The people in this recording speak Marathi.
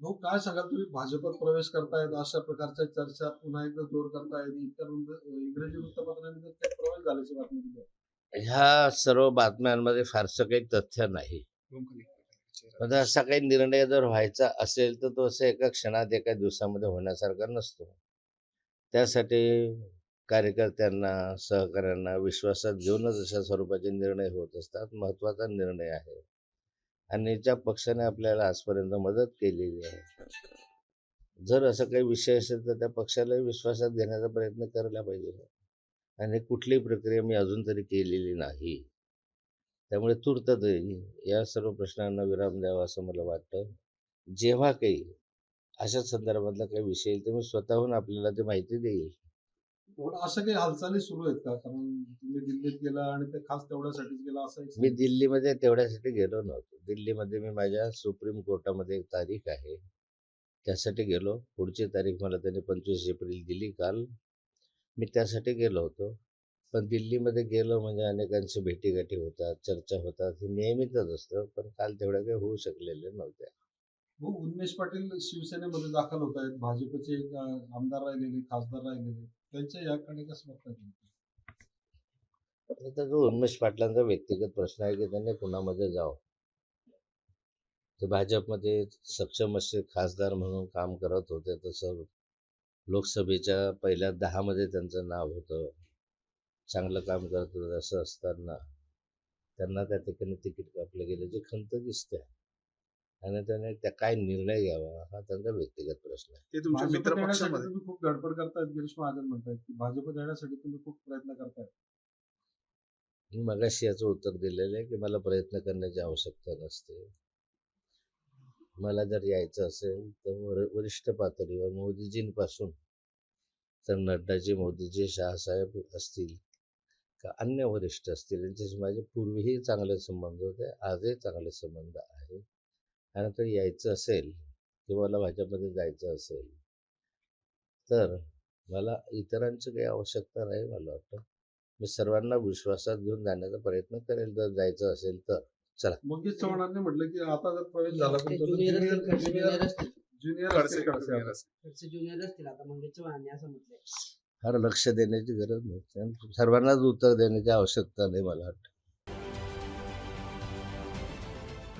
भाऊ काय सांगाल तुम्ही? भाजपात प्रवेश करतायत अशा प्रकारच्या चर्चा पुन्हा एकदा जोर करतायत इतर इंग्रजी वृत्तपत्रांनी प्रवेश झाल्याची बातमी दिली ह्या सर्व बातम्यांमध्ये फारसं काही तथ्य नाही. म्हणजे असा काही निर्णय जर व्हायचा असेल तर तो असं एका क्षणात एका दिवसामध्ये होण्यासारखा नसतो. त्यासाठी कार्यकर्त्यांना सहकाऱ्यांना विश्वासात घेऊनच अशा स्वरूपाचे निर्णय होत असतात. महत्त्वाचा निर्णय आहे. आणि ज्या पक्षाने आपल्याला आजपर्यंत मदत केलेली आहे. जर असं काही विषय असेल तर त्या पक्षालाही विश्वासात घेण्याचा प्रयत्न करायला पाहिजे. आणि कुठलीही प्रक्रिया मी अजून तरी केलेली नाही. त्यामुळे तूर्त तरी या सर्व प्रश्नांना विराम द्यावा असं मला वाटतं. जेव्हा काही अशा संदर्भातला काही विषय येईल तर मी स्वतःहून आपल्याला ती माहिती देईल. अशा काही हालचाली सुरू आहेत का? कारण तुम्ही दिल्लीत गेला आणि ते खास तेवढ्यासाठीच गेला असं एक मी दिल्लीमध्ये तेवढ्यासाठी गेलो नव्हतो. दिल्लीमध्ये मी माझ्या सुप्रीम कोर्टामध्ये एक तारीख आहे. त्यासाठी गेलो. पुढची तारीख मला त्यांनी पंचवीस एप्रिल दिली काल. मी त्यासाठी गेलो होतो. पण दिल्लीमध्ये गेलो म्हणजे अनेकांची भेटीगाठी होतात चर्चा होतात. हे नेहमीचंच असतं पण काल तेवढ्या काही होऊ शकलेल्या नव्हत्या भाऊ उन्मेष पाटील शिवसेनेमध्ये दाखल होत आहेत. भाजपचे एक, अं, आमदार राहिलेले खासदार राहिलेले. त्यांच्या याकडे कसं बघताय तुम्ही? जो उन्मेष पाटलांचा व्यक्तिगत प्रश्न आहे की त्यांनी कुणामध्ये जावं? ते भाजपमध्ये सक्षम असे खासदार म्हणून काम करत होते तसं लोकसभेच्या पहिल्या दहामध्ये त्यांचं नाव होतं. चांगलं काम करत होतं असं असताना त्यांना त्या ठिकाणी तिकीट कापलं गेल्याची खंत दिसते आणि त्याने त्या काय निर्णय घ्यावा हा त्यांचा व्यक्तिगत प्रश्न आहे. ते तुमच्या मित्र पक्षामध्ये. तुम्ही खूप धडपड करतायत गिरीश महाजन म्हणतायत की भाजप देण्यासाठी तुम्ही खूप प्रयत्न करतायत मी मगाशी याचं उत्तर दिलेलं आहे की मला प्रयत्न करण्याची आवश्यकता नसते. मला जर यायचं असेल तर वर वरिष्ठ पातळीवर मोदीजींपासून तर नड्डाजी मोदीजी शहासाहेब असतील का अन्य वरिष्ठ असतील यांच्याशी माझे पूर्वीही चांगले संबंध होते आजही चांगले संबंध आहे आणि तर यायचं असेल किंवा मला भाजपमध्ये जायचं असेल. तर मला इतरांची काही आवश्यकता नाही मला वाटतं. मी सर्वांना विश्वासात घेऊन जाण्याचा प्रयत्न करेल. जर जायचं असेल तर मंगेश चव्हाणांनी म्हटलं की आता जर प्रवेश झाला ज्युनियर फार लक्ष देण्याची गरज नाही. सर्वांनाच उत्तर देण्याची आवश्यकता नाही मला वाटतं.